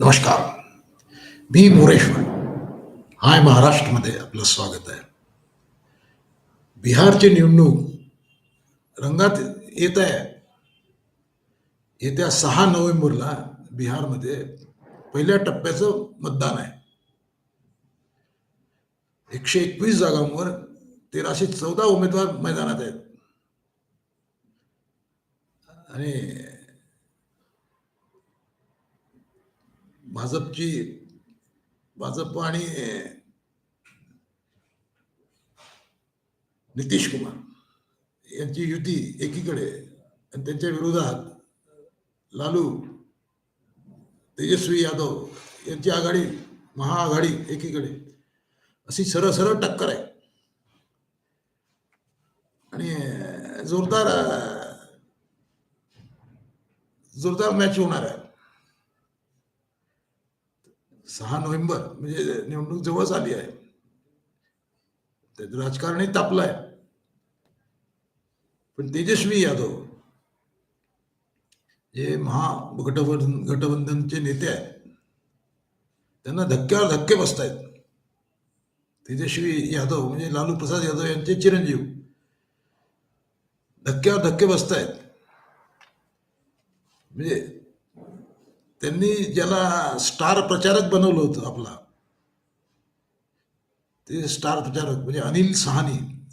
नमस्कार. मी मोरेश्वर. हाय महाराष्ट्रमध्ये आपलं स्वागत आहे. बिहारची निवडणूक रंगात येत आहे. येत्या सहा नोव्हेंबरला बिहारमध्ये पहिल्या टप्प्याचं मतदान आहे. एकशे एकवीस जागांवर तेराशे चौदा उमेदवार मैदानात आहेत. आणि भाजपची भाजप आणि नितीश कुमार यांची युती एकीकडे आणि त्यांच्या विरोधात लालू तेजस्वी यादव यांची आघाडी महाआघाडी एकीकडे. अशी सरळ सरळ टक्कर आहे. आणि जोरदार जोरदार मॅच होणार आहे. सहा नोव्हेंबर म्हणजे निवडणूक जवळच आली आहे. त्यात राजकारणही तापलाय. पण तेजस्वी यादव जे महागठबंधन गठबंधनचे नेते आहेत. त्यांना धक्क्यावर धक्के बसत आहेत तेजस्वी यादव म्हणजे लालू प्रसाद यादव यांचे चिरंजीव धक्क्यावर धक्के बसत आहेत म्हणजे त्यांनी ज्याला स्टार प्रचारक बनवलं होतं आपला ते स्टार प्रचारक म्हणजे अनिल सहानी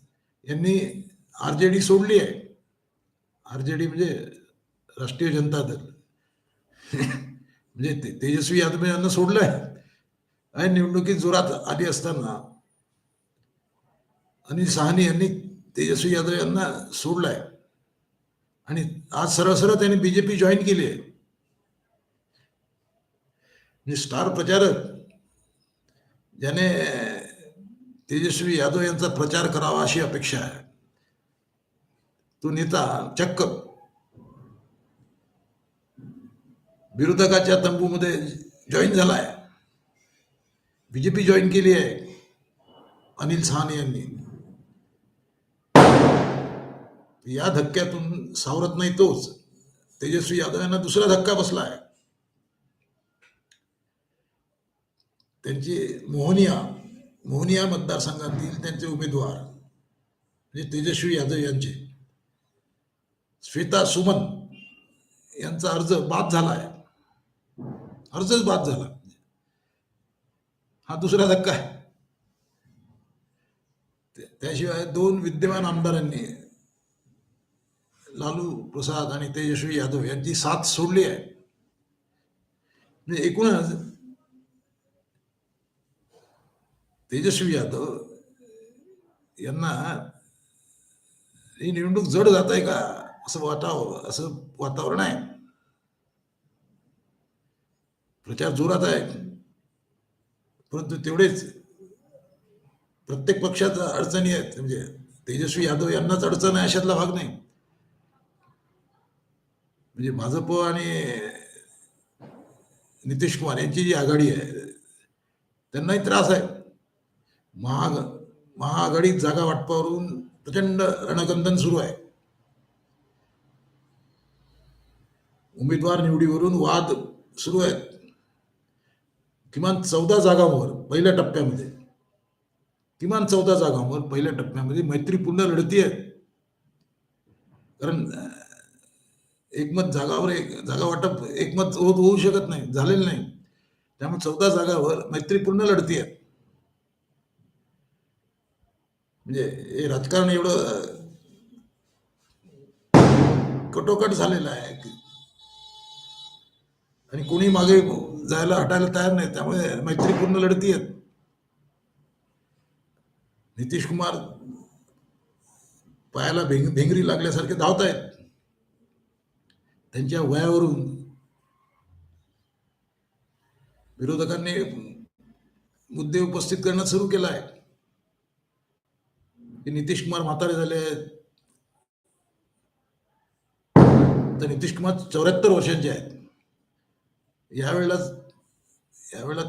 यांनी आर जे डी सोडली आहे. आर जे डी म्हणजे राष्ट्रीय जनता दल. म्हणजे ते- तेजस्वी यादव यांना सोडलं आहे आणि निवडणुकीत जोरात आली असताना अनिल सहानी यांनी तेजस्वी यादव यांना सोडलं आहे आणि आज सरळ सरळ त्यांनी बीजेपी जॉईन केली आहे. म्हणजे स्टार प्रचारक. ज्याने तेजस्वी यादव यांचा प्रचार करावा अशी अपेक्षा आहे. तो नेता चक्क विरोधकाच्या तंबूमध्ये जॉईन झालाय. बीजेपी जॉईन केली आहे. अनिल सहाने यांनी. या धक्क्यातून सावरत नाही तोच. तेजस्वी यादव यांना दुसरा धक्का बसला आहे त्यांची मोहनिया मोहनिया मतदारसंघातील त्यांचे उमेदवार म्हणजे तेजस्वी यादव यांचे. श्वेता सुमन यांचा अर्ज बाद झाला आहे अर्जच बाद झाला. हा दुसरा धक्का आहे. त्याशिवाय दोन विद्यमान आमदारांनी लालू प्रसाद आणि तेजस्वी यादव यांची साथ सोडली आहे. म्हणजे एकूणच तेजस्वी यादव यांना ही निवडणूक जड जात आहे का? असं वाटावं असं वातावरण आहे. प्रचार जोरात आहे. परंतु तेवढेच प्रत्येक पक्षात अडचणी आहेत. म्हणजे तेजस्वी यादव यांनाच अडचण आहे अशातला भाग नाही. म्हणजे भाजप आणि नितीश कुमार यांची जी आघाडी आहे त्यांनाही त्रास आहे. महाग महाआघाडीत जागा वाटपावरून प्रचंड रणकंदन सुरू आहे. उमेदवार निवडीवरून वाद सुरू आहेत. किमान चौदा जागांवर पहिल्या टप्प्यामध्ये किमान चौदा जागांवर पहिल्या टप्प्यामध्ये मैत्रीपूर्ण लढती आहेत. कारण एकमत जागावर एक जागा वाटप एकमत होत होऊ शकत नाही झालेलं नाही. त्यामुळे चौदा जागावर मैत्रीपूर्ण लढती आहेत. म्हणजे हे राजकारण एवढं कटोकट झालेलं आहे की. आणि कोणी मागे जायला हटायला तयार नाही त्यामुळे मैत्रीपूर्ण लढती आहेत. नितीश कुमार पायाला भेंग भेंगरी लागल्यासारखे धावत आहेत. त्यांच्या वयावरून विरोधकांनी मुद्दे उपस्थित करणं सुरू केलं आहे. नितीश कुमार म्हातारे झाले तर नितीश कुमार चौऱ्याहत्तर वर्षांचे आहेत. यावेळेला यावेळेला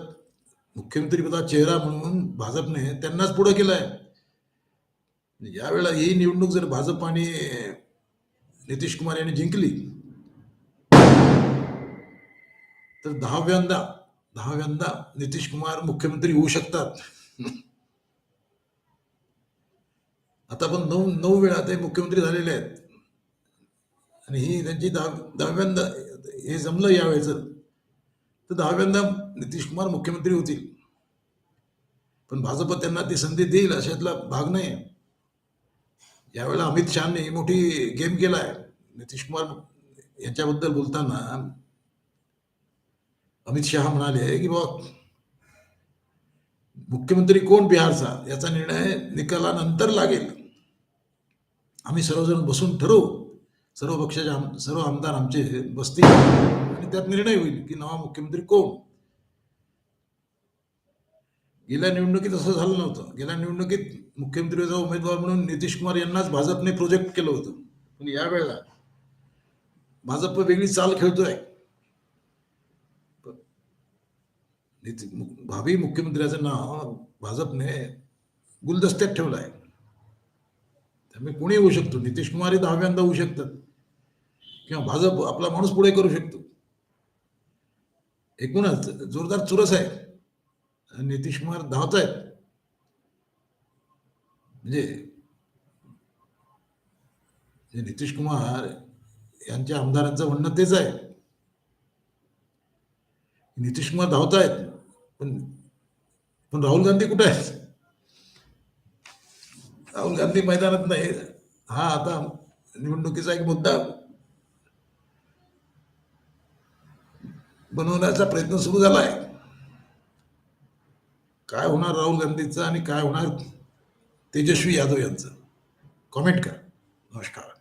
मुख्यमंत्रीपदा चेहरा म्हणून भाजपने त्यांनाच पुढं केलं आहे यावेळेला ही निवडणूक जर भाजप आणि नितीश कुमार यांनी जिंकली तर दहाव्यांदा दहाव्यांदा नितीश कुमार मुख्यमंत्री होऊ शकतात. आता पण नऊ नऊ वेळा ते मुख्यमंत्री झालेले आहेत. आणि ही त्यांची दहा दहाव्यांदा हे जमलं यावेळेचं तर दहाव्यांदा नितीश कुमार मुख्यमंत्री होतील. पण भाजप त्यांना ती संधी देईल अशातला भाग नाही यावेळेला अमित शहाने मोठी गेम केलाय. नितीश कुमार यांच्याबद्दल बोलताना अमित शहा म्हणाले की बाबा मुख्यमंत्री कोण बिहारचा? याचा निर्णय निकालानंतर लागेल. आम्ही सर्वजण बसून ठरवू. सर्व पक्षाचे आम सर्व आमदार आमचे बसतील आणि त्यात निर्णय होईल की नवा मुख्यमंत्री कोण. गेल्या निवडणुकीत असं झालं नव्हतं. गेल्या निवडणुकीत मुख्यमंत्रीचा उमेदवार म्हणून नितीश कुमार यांनाच भाजपने प्रोजेक्ट केलं होतं. पण यावेळेला भाजप वेगळी चाल खेळतोय. भावी मुख्यमंत्र्याचं नाव भाजपने गुलदस्त्यात ठेवलं आहे. त्यामुळे कोणी होऊ शकतो? नितीश कुमारही दहाव्यांदा होऊ शकतात. किंवा भाजप आपला माणूस पुढे करू शकतो. एकूणच जोरदार चुरस आहे. नितीश कुमार धावत आहेत म्हणजे म्हणजे नितीश कुमार यांच्या आमदारांचं म्हणणं तेच आहे. नितीश कुमार धावत आहेत पण पण राहुल गांधी कुठे आहेत? राहुल गांधी मैदानात नाही. हा आता निवडणुकीचा एक मुद्दा बनवण्याचा प्रयत्न सुरू झाला आहे काय होणार राहुल गांधीचं आणि काय होणार तेजस्वी यादव यांचं? कॉमेंट करा. नमस्कार.